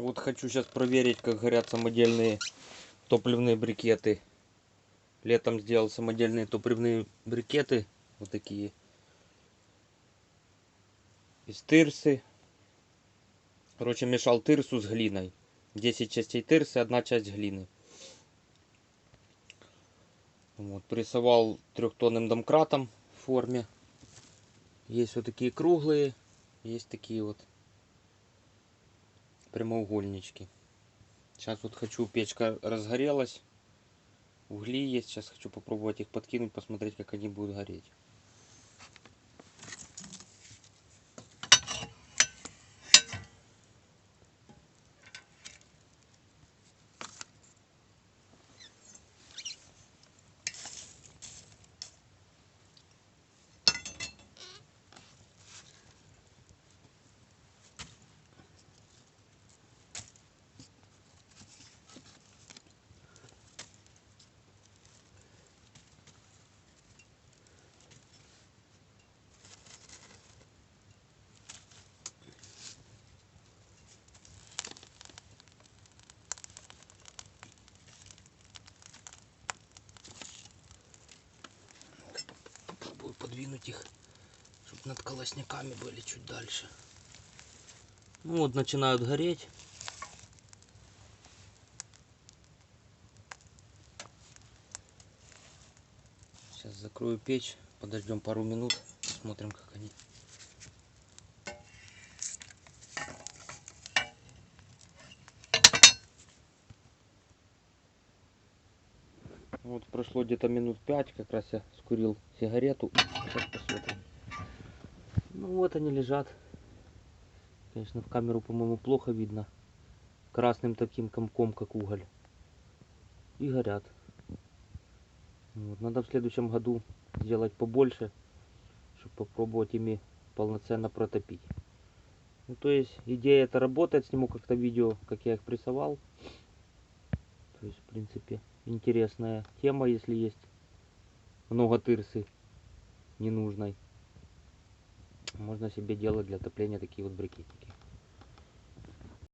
Вот хочу сейчас проверить, как горят самодельные топливные брикеты. Летом сделал самодельные топливные брикеты. Вот такие. Из тырсы. Короче, мешал тырсу с глиной. 10 частей тырсы, одна часть глины. Вот, прессовал трехтонным домкратом в форме. Есть вот такие круглые, есть такие вот прямоугольнички. Сейчас вот хочу, печка разгорелась. Угли есть, сейчас хочу попробовать их подкинуть, посмотреть, как они будут гореть. Подвинуть их, чтобы над колосниками были чуть дальше. Ну вот начинают гореть. Сейчас закрою печь, подождем пару минут, посмотрим, как они. Вот прошло где-то минут пять, как раз я скурил сигарету. Сейчас посмотрим. Ну вот они лежат. Конечно, в камеру, по-моему, плохо видно. Красным таким комком, как уголь. И горят. Вот. Надо в следующем году сделать побольше, чтобы попробовать ими полноценно протопить. Ну, то есть, идея это работает. Сниму как-то видео, как я их прессовал. То есть, в принципе, интересная тема, если есть много тырсы ненужной. Можно себе делать для отопления такие вот брикетики.